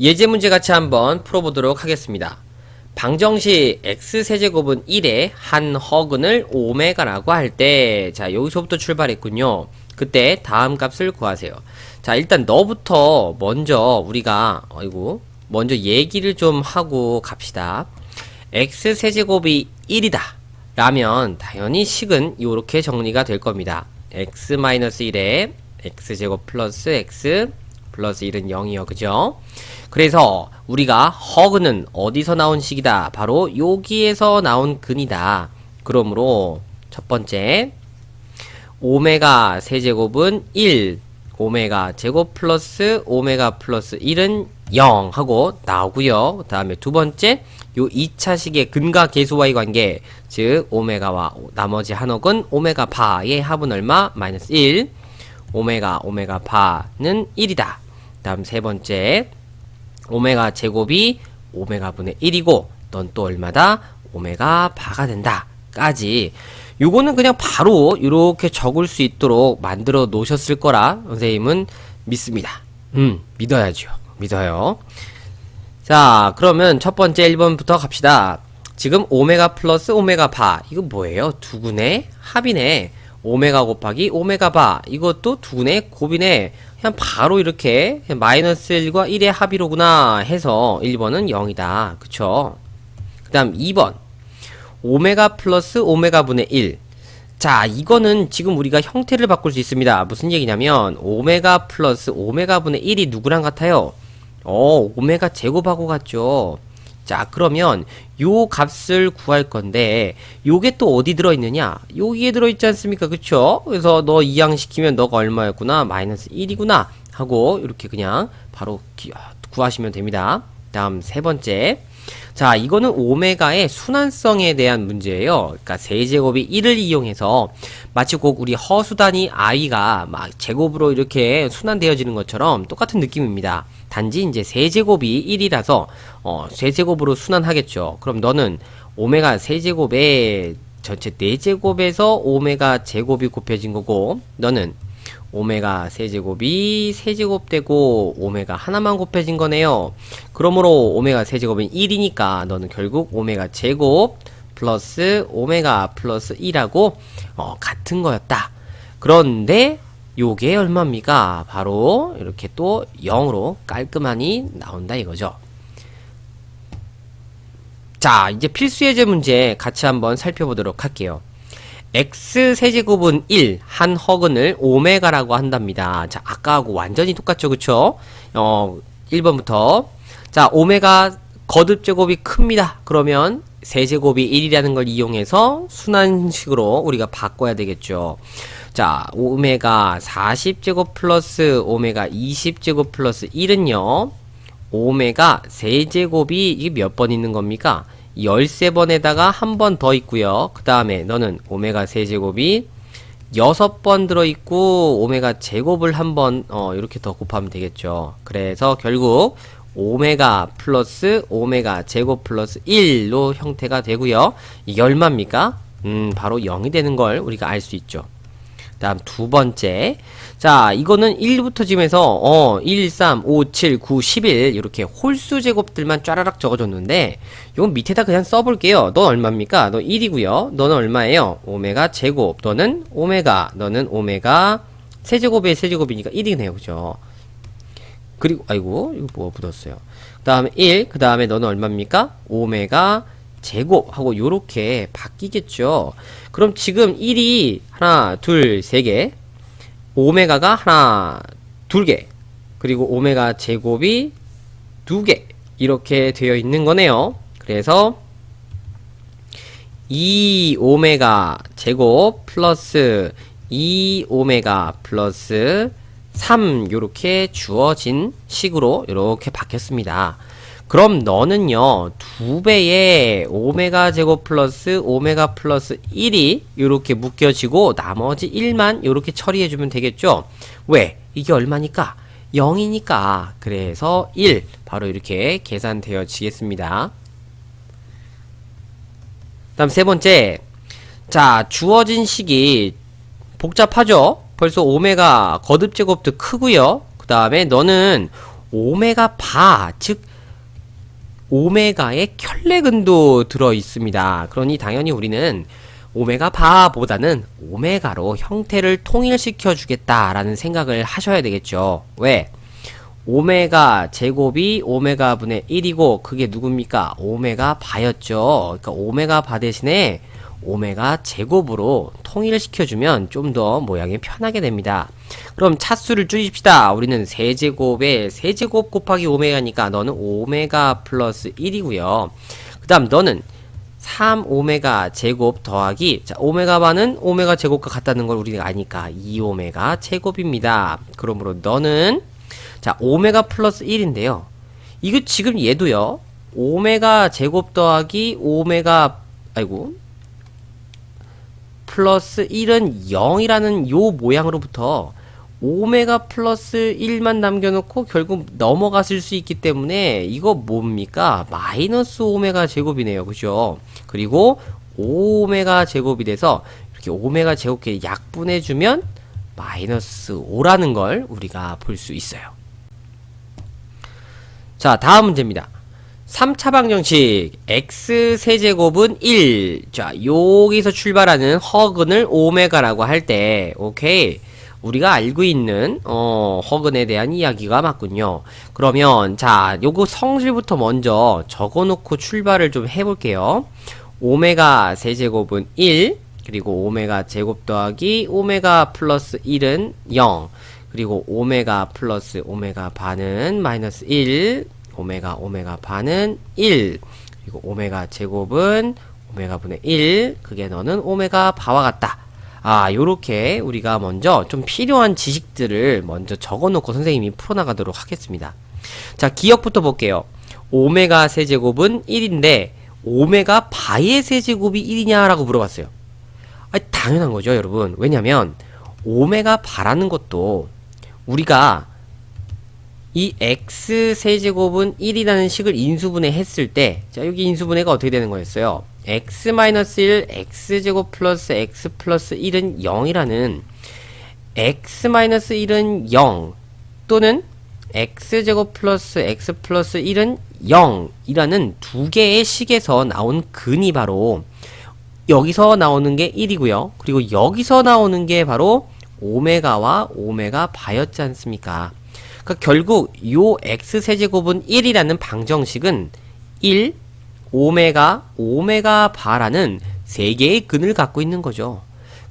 예제 문제 같이 한번 풀어보도록 하겠습니다. 방정식 x세제곱은 1에 한 허근을 오메가라고 할 때, 자, 여기서부터 출발했군요. 그때 다음 값을 구하세요. 자, 일단 너부터 먼저 우리가, 어이구, 먼저 얘기를 좀 하고 갑시다. x세제곱이 1이다. 라면 당연히 식은 이렇게 정리가 될 겁니다. x-1에 x제곱 플러스 x 플러스 1은 0이요. 그죠? 그래서 우리가 허그는 어디서 나온 식이다? 바로 여기에서 나온 근이다. 그러므로 첫 번째 오메가 세제곱은 1 오메가 제곱 플러스 오메가 플러스 1은 0 하고 나오고요. 그 다음에 두 번째 요 2차식의 근과 계수와의 관계 즉 오메가와 나머지 한억은 오메가 바의 합은 얼마? 마이너스 1 오메가 오메가 바는 1이다. 다음 세 번째 오메가 제곱이 오메가 분의 1이고 넌 또 얼마다? 오메가 바가 된다. 까지 요거는 그냥 바로 이렇게 적을 수 있도록 만들어 놓으셨을 거라 선생님은 믿습니다. 음, 믿어야죠. 믿어요. 자, 그러면 첫 번째 1번부터 갑시다. 지금 오메가 플러스 오메가 바. 이거 뭐예요? 두근의 합이네. 오메가 곱하기 오메가 바. 이것도 두근의 곱이네. 그냥 바로 이렇게 마이너스 1과 1의 합이로구나 해서 1번은 0이다. 그쵸? 그 다음 2번. 오메가 플러스 오메가 분의 1. 자, 이거는 지금 우리가 형태를 바꿀 수 있습니다. 무슨 얘기냐면, 오메가 플러스 오메가 분의 1이 누구랑 같아요? 어, 오메가 제곱하고 같죠? 자, 그러면 요 값을 구할 건데, 요게 또 어디 들어 있느냐? 여기에 들어 있지 않습니까? 그쵸? 그래서 너 이항시키면 너가 얼마였구나? 마이너스 1이구나? 하고, 이렇게 그냥 바로 기- 구하시면 됩니다. 다음 세 번째. 자, 이거는 오메가의 순환성에 대한 문제예요. 그러니까 세제곱이 1을 이용해서 마치 꼭 우리 허수단위 i가 막 제곱으로 이렇게 순환되어지는 것처럼 똑같은 느낌입니다. 단지 이제 세제곱이 1이라서 어, 세제곱으로 순환하겠죠. 그럼 너는 오메가 세제곱에 전체 4제곱에서 오메가 제곱이 곱해진 거고 너는 오메가 세제곱이 세제곱되고 오메가 하나만 곱해진 거네요. 그러므로 오메가 세제곱은 1이니까 너는 결국 오메가 제곱 플러스 오메가 플러스 1하고 어, 같은 거였다. 그런데 요게 얼마입니까? 바로 이렇게 또 0으로 깔끔하니 나온다 이거죠. 자, 이제 필수 예제 문제 같이 한번 살펴보도록 할게요. X 세제곱은 1, 한 허근을 오메가라고 한답니다. 자, 아까하고 완전히 똑같죠, 그쵸? 어, 1번부터. 자, 오메가 거듭 제곱이 큽니다. 그러면 세제곱이 1이라는 걸 이용해서 순환식으로 우리가 바꿔야 되겠죠. 자, 오메가 40제곱 플러스 오메가 20제곱 플러스 1은요. 오메가 세제곱이 이게 몇 번 있는 겁니까? 13번에다가 한 번 더 있고요. 그 다음에 너는 오메가 세제곱이 6번 들어있고 오메가 제곱을 한번 어, 이렇게 더 곱하면 되겠죠. 그래서 결국 오메가 플러스 오메가 제곱 플러스 1로 형태가 되고요. 이게 얼마입니까? 음, 바로 0이 되는 걸 우리가 알 수 있죠. 다음 두 번째. 자, 이거는 1부터 지면서 어, 1, 3, 5, 7, 9, 11 이렇게 홀수 제곱들만 쫘라락 적어줬는데 이건 밑에다 그냥 써볼게요. 넌 얼마입니까? 너 1이고요. 너는 얼마예요? 오메가 제곱. 너는 오메가. 너는 오메가 세제곱의 세제곱이니까 1이네요. 그죠? 그리고 아이고 이거 뭐 묻었어요. 그 다음에 1, 그 다음에 너는 얼마입니까? 오메가 제곱하고 요렇게 바뀌겠죠. 그럼 지금 1이 하나, 둘, 세 개, 오메가가 하나, 둘 개, 그리고 오메가 제곱이 두 개, 이렇게 되어 있는 거네요. 그래서 2 오메가 제곱 플러스 2 오메가 플러스 3 요렇게 주어진 식으로 이렇게 바뀌었습니다. 그럼 너는요 두 배의 오메가 제곱 플러스 오메가 플러스 1이 이렇게 묶여지고 나머지 1만 이렇게 처리해주면 되겠죠? 왜? 이게 얼마니까? 0이니까. 그래서 1 바로 이렇게 계산되어지겠습니다. 다음 세 번째. 자 주어진 식이 복잡하죠? 벌써 오메가 거듭 제곱도 크고요. 그 다음에 너는 오메가 바, 즉 오메가의 켤레근도 들어 있습니다. 그러니 당연히 우리는 오메가 바보다는 오메가로 형태를 통일시켜 주겠다라는 생각을 하셔야 되겠죠. 왜? 오메가 제곱이 오메가 분의 1이고 그게 누굽니까? 오메가 바였죠. 그러니까 오메가 바 대신에 오메가 제곱으로 통일을 시켜주면 좀 더 모양이 편하게 됩니다. 그럼 차수를 줄입시다. 우리는 세제곱에 세제곱 곱하기 오메가니까 너는 오메가 플러스 1이고요. 그 다음 너는 3 오메가 제곱 더하기 자 오메가 바는 오메가 제곱과 같다는 걸 우리가 아니까 2 오메가 제곱입니다. 그러므로 너는 자 오메가 플러스 1인데요. 이거 지금 얘도요. 오메가 제곱 더하기 오메가 아이고 플러스 1은 0이라는 요 모양으로부터 오메가 플러스 1만 남겨놓고 결국 넘어갔을 수 있기 때문에 이거 뭡니까? 마이너스 오메가 제곱이네요. 그죠? 그리고 오메가 제곱이 돼서 이렇게 오메가 제곱끼리 약분해주면 마이너스 5라는 걸 우리가 볼 수 있어요. 자, 다음 문제입니다. 3차 방정식 x 세제곱은 1. 자, 여기서 출발하는 허근을 오메가라고 할 때 오케이. 우리가 알고 있는 어, 허근에 대한 이야기가 맞군요. 그러면 자, 요거 성질부터 먼저 적어 놓고 출발을 좀 해 볼게요. 오메가 세제곱은 1. 그리고 오메가 제곱 더하기 오메가 플러스 1은 0. 그리고 오메가 플러스 오메가 반은 마이너스 1. 오메가 오메가 반은 1 그리고 오메가 제곱은 오메가 분의 1 그게 너는 오메가 바와 같다. 아 요렇게 우리가 먼저 좀 필요한 지식들을 먼저 적어놓고 선생님이 풀어나가도록 하겠습니다. 자 기억부터 볼게요. 오메가 세제곱은 1인데 오메가 바의 세제곱이 1이냐 라고 물어봤어요. 아 당연한 거죠 여러분. 왜냐면 오메가 바라는 것도 우리가 이 x 세제곱은 1이라는 식을 인수분해 했을 때, 자, 여기 인수분해가 어떻게 되는 거였어요? x-1, x제곱 플러스 x 플러스 1은 0이라는 x-1은 0 또는 x제곱 플러스 x 플러스 1은 0이라는 두 개의 식에서 나온 근이 바로 여기서 나오는 게 1이고요. 그리고 여기서 나오는 게 바로 오메가와 오메가 바였지 않습니까? 그러니까 결국 요 x 세제곱은 1이라는 방정식은 1 오메가 오메가 바라는 세 개의 근을 갖고 있는 거죠.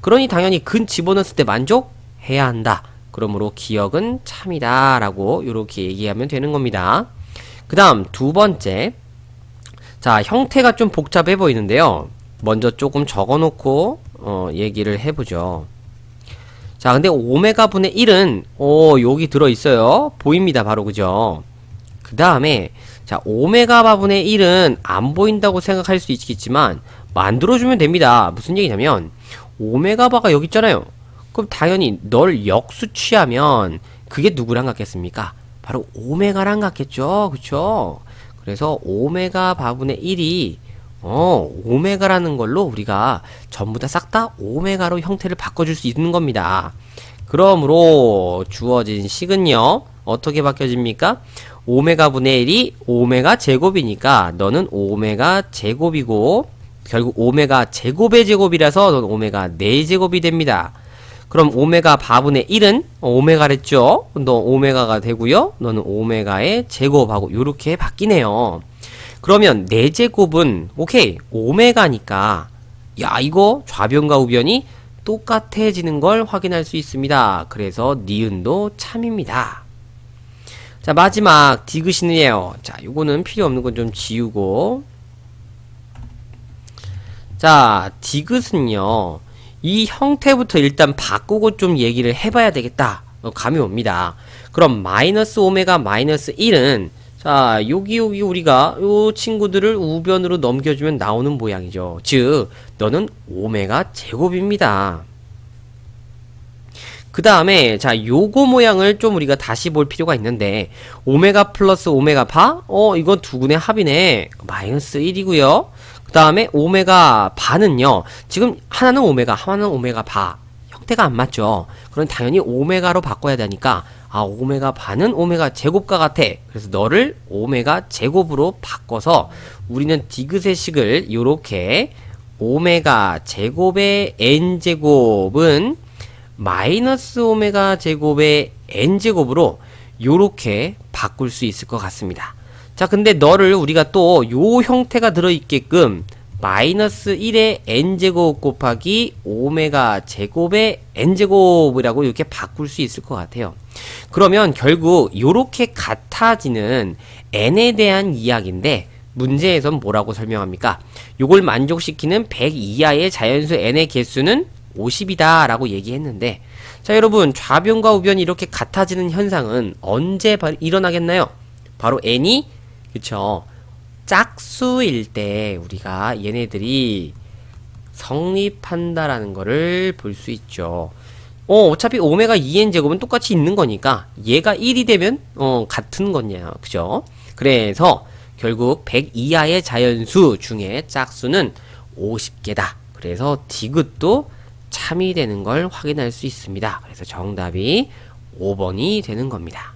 그러니 당연히 근 집어넣었을 때 만족해야 한다. 그러므로 기억은 참이다 라고 이렇게 얘기하면 되는 겁니다. 그 다음 두 번째 자 형태가 좀 복잡해 보이는데요. 먼저 조금 적어 놓고 어, 얘기를 해보죠. 자, 근데 오메가 분의 1은 어, 여기 들어 있어요. 보입니다. 바로 그죠? 그 다음에 자, 오메가 바분의 1은 안 보인다고 생각할 수 있겠지만 만들어주면 됩니다. 무슨 얘기냐면 오메가 바가 여기 있잖아요. 그럼 당연히 널 역수 취하면 그게 누구랑 같겠습니까? 바로 오메가랑 같겠죠. 그쵸? 그래서 오메가 바분의 1이 어, 오메가라는 걸로 우리가 전부 다싹다 오메가로 형태를 바꿔줄 수 있는 겁니다. 그러므로 주어진 식은요, 어떻게 바뀌어집니까? 오메가 분의 1이 오메가 제곱이니까 너는 오메가 제곱이고, 결국 오메가 제곱의 제곱이라서 너는 오메가 4제곱이 됩니다. 그럼 오메가 바분의 1은 오메가랬죠? 너 오메가가 되고요. 너는 오메가의 제곱하고 이렇게 바뀌네요. 그러면 4제곱은 오케이 오메가니까 야 이거 좌변과 우변이 똑같아지는 걸 확인할 수 있습니다. 그래서 니은도 참입니다. 자 마지막 디귿이네요. 자 요거는 필요 없는 건 좀 지우고 자 디귿은요 이 형태부터 일단 바꾸고 좀 얘기를 해봐야 되겠다. 어, 감이 옵니다. 그럼 마이너스 오메가 마이너스 1은 자, 여기 여기 우리가 요 친구들을 우변으로 넘겨주면 나오는 모양이죠. 즉, 너는 오메가 제곱입니다. 그 다음에 자 요거 모양을 좀 우리가 다시 볼 필요가 있는데 오메가 플러스 오메가 바? 어 이건 두근의 합이네 마이너스 1이고요 그 다음에 오메가 바는요 지금 하나는 오메가 하나는 오메가 바 형태가 안 맞죠 그럼 당연히 오메가로 바꿔야 되니까 아, 오메가 반은 오메가 제곱과 같아. 그래서 너를 오메가 제곱으로 바꿔서 우리는 디귿의 식을 요렇게 오메가 제곱의 n 제곱은 마이너스 오메가 제곱의 n 제곱으로 요렇게 바꿀 수 있을 것 같습니다. 자, 근데 너를 우리가 또 요 형태가 들어있게끔 마이너스 1의 n제곱 곱하기 오메가 제곱의 n제곱이라고 이렇게 바꿀 수 있을 것 같아요. 그러면 결국 요렇게 같아지는 n에 대한 이야기인데 문제에선 뭐라고 설명합니까? 요걸 만족시키는 100 이하의 자연수 n의 개수는 50이다 라고 얘기했는데 자 여러분 좌변과 우변이 이렇게 같아지는 현상은 언제 바- 일어나겠나요? 바로 n이 그쵸 짝수일 때 우리가 얘네들이 성립한다라는 거를 볼 수 있죠. 어, 어차피 오메가 2n 제곱은 똑같이 있는 거니까 얘가 1이 되면 어, 같은 거냐. 그죠? 그래서 결국 100 이하의 자연수 중에 짝수는 50개다. 그래서 디귿도 참이 되는 걸 확인할 수 있습니다. 그래서 정답이 5번이 되는 겁니다.